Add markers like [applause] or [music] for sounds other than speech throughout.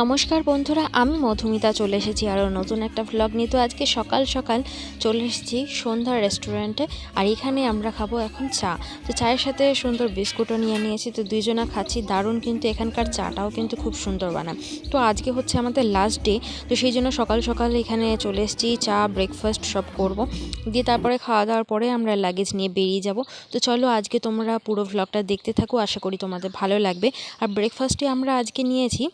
নমস্কার বন্ধুরা, আমি মধুমিতা চলে এসেছি আরও নতুন একটা ভ্লগ নিয়ে। তো আজকে সকাল সকাল চলে এসেছি সন্ধ্যা রেস্টুরেন্টে আর এখানে আমরা খাব এখন চা। তো চায়ের সাথে সুন্দর বিস্কুটও নিয়ে নিয়েছি, তো দুইজনা খাচ্ছি। দারুণ কিন্তু এখানকার চাটাও কিন্তু খুব সুন্দর বানায়। তো আজকে হচ্ছে আমাদের লাস্ট ডে তো সেই জন্য সকাল সকাল এখানে চলে এসেছি, চা ব্রেকফাস্ট সব করব। দিয়ে তারপরে খাওয়া দাওয়ার পরে আমরা লাগেজ নিয়ে বেরিয়ে যাব। তো চলো আজকে তোমরা পুরো ভ্লগটা দেখতে থাকো, আশা করি তোমাদের ভালো লাগবে। আর ব্রেকফাস্টে আমরা আজকে নিয়েছি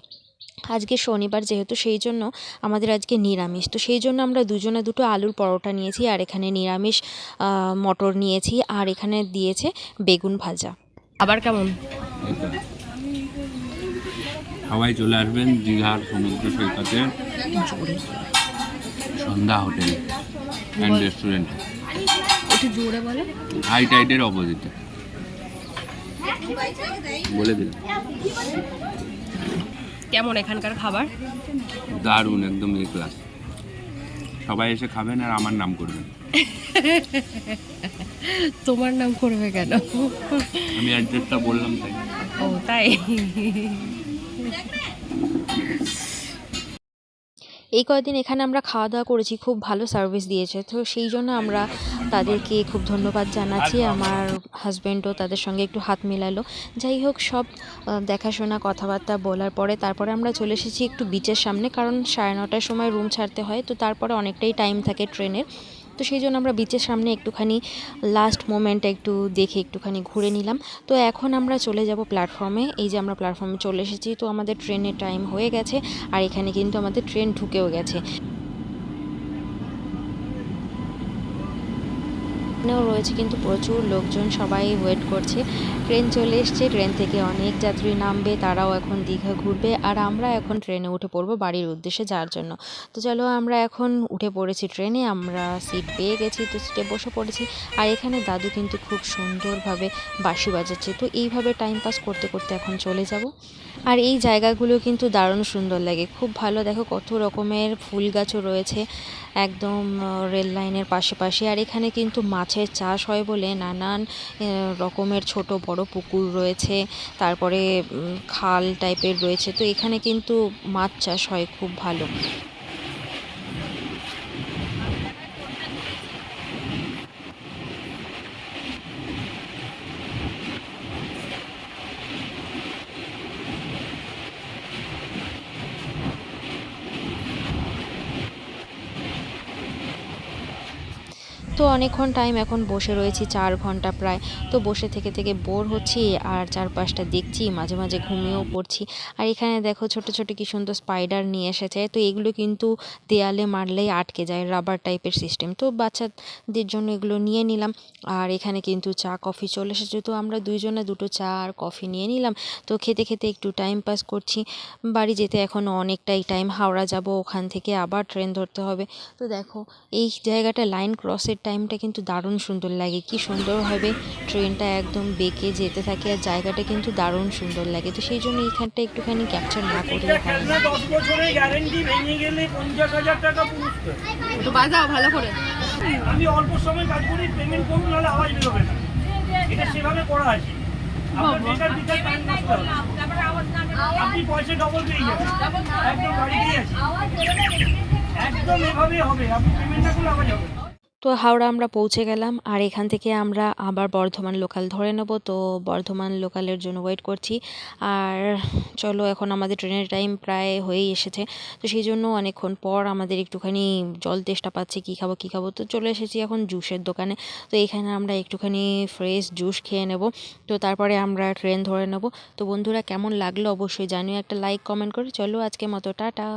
আজকে শনিবার যেহেতু সেই জন্য আমাদের আজকে নিরামিষ। তো সেই জন্য আমরা দুজনে দুটো আলুর পরোটা নিয়েছি আর এখানে নিরামিষ মটর নিয়েছি আর এখানে দিয়েছে বেগুন ভাজা। আবার কেমন? সবাই চলে আসবেন দীঘার সমুদ্র সৈকতে। সন্ধ্যা হোটেল অ্যান্ড রেস্টুরেন্ট একটু জোরে বলো। হাই টাইডের অপোজিটে বলে দিলাম। কেমন এখানকার খাবার? দারুণ একদম এ ক্লাস সবাই এসে খাবেন আর আমার নাম করবেন। [laughs] তোমার নাম করবে কেন? আমি অ্যাড্রেসটা বললাম তাই। ও তাই। এই কয়েকদিন এখানে আমরা খাওয়া দাওয়া করেছি খুব ভালো সার্ভিস দিয়েছে। তো সেই জন্য আমরা তাদেরকে খুব ধন্যবাদ জানাচ্ছি। আমার হাজব্যান্ডও তাদের সঙ্গে একটু হাত মেলালো। যাই হোক সব দেখাশোনা কথাবার্তা বলার পরে তারপরে আমরা চলে এসেছি একটু বিচের সামনে কারণ সাড়ে নটার সময় রুম ছাড়তে হয়। তো তারপরে অনেকটাই টাইম থাকে ট্রেনের তো সেই জন্য আমরা বিচের সামনে একটুখানি লাস্ট মোমেন্টটা একটু দেখে একটুখানি ঘুরে নিলাম। তো এখন আমরা চলে যাব প্ল্যাটফর্মে এই যে আমরা প্ল্যাটফর্মে চলে এসেছি, তো আমাদের ট্রেনের টাইম হয়ে গেছে আর এখানে কিন্তু আমাদের ট্রেন ঢুকেও গেছে। এখানেও রয়েছে কিন্তু প্রচুর লোকজন, সবাই ওয়েট করছে। ট্রেন চলে এসছে, ট্রেন থেকে অনেক যাত্রী নামবে, তারাও এখন দীঘা ঘুরবে আর আমরা এখন ট্রেনে উঠে পড়ব বাড়ির উদ্দেশ্যে যাওয়ার জন্য। তো চলো আমরা এখন উঠে পড়েছি ট্রেনে, আমরা সিট পেয়ে গেছি, তো সিটে বসে পড়েছি। আর এখানে দাদু কিন্তু খুব সুন্দরভাবে বাঁশি বাজাচ্ছে। তো এইভাবে টাইম পাস করতে করতে এখন চলে যাব। আর এই জায়গাগুলো কিন্তু দারুণ সুন্দর লাগে। খুব ভালো দেখো কত রকমের ফুল গাছও রয়েছে, একদম রেল লাইনের পাশে পাশে। আর এখানে কিন্তু মাছের চাষ হয় বলে নানান রকমের ছোট বড় পুকুর রয়েছে, তারপরে খাল টাইপের রয়েছে। তো এখানে কিন্তু মাছ চাষ হয় খুব ভালো। তো অনেকক্ষণ টাইম এখন বসে রয়েছি, চার ঘণ্টা প্রায়। তো বসে থেকে থেকে বোর হচ্ছি আর চারপাশটা দেখছি, মাঝে মাঝে ঘুমিয়েও পড়ছি। আর এখানে দেখো ছোট ছোট কি সুন্দর স্পাইডার নিয়ে এসেছে। তো এগুলো কিন্তু দেয়ালে মারলেই আটকে যায় রাবার টাইপের সিস্টেম তো বাচ্চাদের জন্য এগুলো নিয়ে নিলাম। আর এখানে কিন্তু চা কফি চলে এসেছে। তো আমরা দুইজনে দুটো চা আর কফি নিয়ে নিলাম। তো খেতে খেতে একটু টাইম পাস করছি। বাড়ি যেতে এখনও অনেকটাই টাইম হাওড়া যাব ওখান থেকে আবার ট্রেন ধরতে হবে। তো দেখো, এই জায়গাটা লাইন ক্রসের টাইমটা কিন্তু দারুণ সুন্দর লাগে। কি সুন্দরভাবে ট্রেনটা একদম বেঁকে যেতে থাকে আর জায়গাটা কিন্তু দারুণ সুন্দর লাগে। তো সেই জন্য এইখানটা একটুখানি ক্যাপচার না করলে হয় না। বছরের গ্যারেন্টি ভেঙে গেলে পঞ্চাশ হাজার টাকা পুরস্কার। বাজাও ভালো করে। আমি অল্প সময় কাজ করি পেমেন্ট করুন নাহলে আওয়াজ বেরোবে না। এটা সেভাবে করা আছে আপনি পয়সা ডবল পেয়ে যাবেন। একদম বাড়িতেই আছে। একদম এভাবেই হবে। আপনি পেমেন্ট না করলে আওয়াজ হবে। তো হাওড়া আমরা পৌঁছে গেলাম, আর এখান থেকে আমরা আবার বর্ধমান লোকাল ধরে নেব। তো বর্ধমান লোকালের জন্য ওয়েট করছি। আর চলো, এখন আমাদের ট্রেনের টাইম প্রায় হয়েই এসেছে। তো সেই জন্য অনেকক্ষণ পর আমাদের একটুখানি জল তেষ্টা পাচ্ছে, কী খাব কী খাব। তো চলে এসেছি এখন জুসের দোকানে। তো এখানে আমরা একটুখানি ফ্রেশ জুস খেয়ে নেব। তো তারপরে আমরা ট্রেন ধরে নেব। তো বন্ধুরা, কেমন লাগল অবশ্যই জানিও একটা লাইক কমেন্ট করে। চলো আজকে মতো, টাটা।